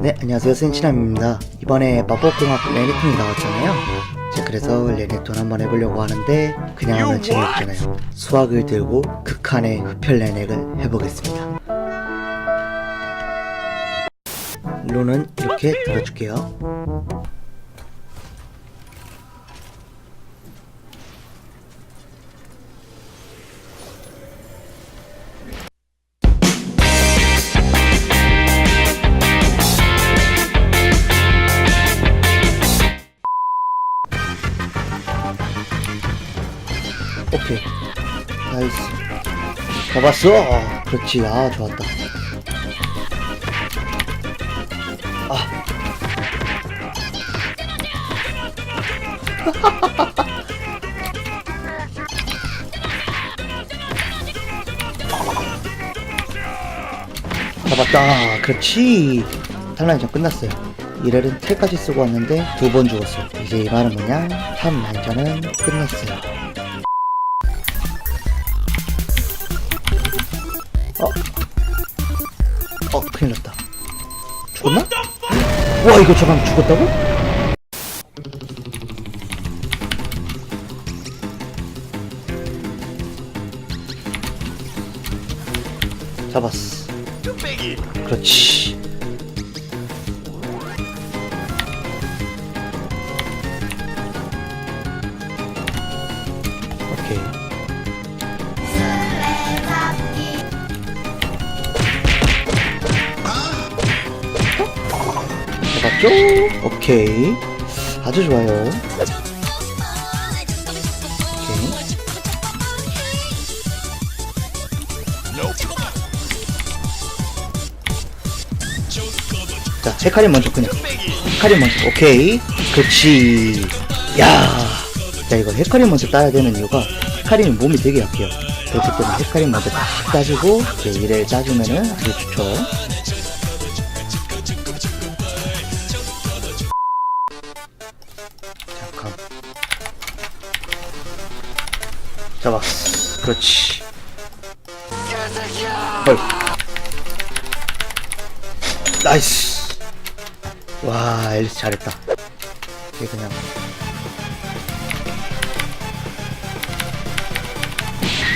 네, 안녕하세요. 센치남입니다. 이번에 마법공학 레네톤이 나왔잖아요. 자, 그래서 레네톤 한번 해보려고 하는데 그냥 하면 재미없잖아요. 수학을 들고 극한의 흡혈 레넥을 해보겠습니다. 룬은 이렇게 들어줄게요. 오케이. 나이스. 잡았어! 아, 그렇지. 아, 좋았다. 아. 잡았다. 그렇지. 탈란전 끝났어요. 이렐은 텔까지 쓰고 왔는데 두 번 죽었어. 이제 이 말은 뭐냐? 탑 난전은 끝났어요. 어? 어, 큰일 났다. 죽었나? 와, 이거 저방 죽었다고? 잡았어. 그렇지. 오케이. 잡았죠? 오케이. 아주 좋아요. 오케이. 자, 헤카림 먼저 그냥. 헤카림 먼저. 오케이. 그렇지. 야. 자, 이거 헤카림 먼저 따야 되는 이유가 헤카림이 몸이 되게 약해요. 그렇기 때문에 헤카림 먼저 딱 따지고 이제 이를 짜주면은 아주 좋죠. 잡았어. 그렇지. 헐. 나이스. 와, 앨리스 잘했다. 이게 그냥.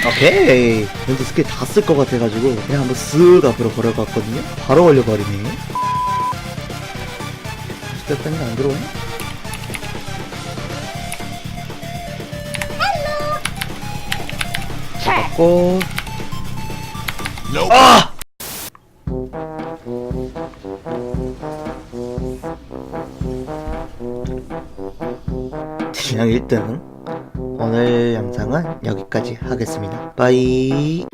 오케이. 왠지 스킬 다 쓸 것 같아가지고 그냥 한번 쓱 앞으로 걸어갔거든요. 바로 걸려버리네. 스텝단이 안 들어오네? 잡았고. 아! 그냥 1등 오늘 영상은 여기까지 하겠습니다. 빠이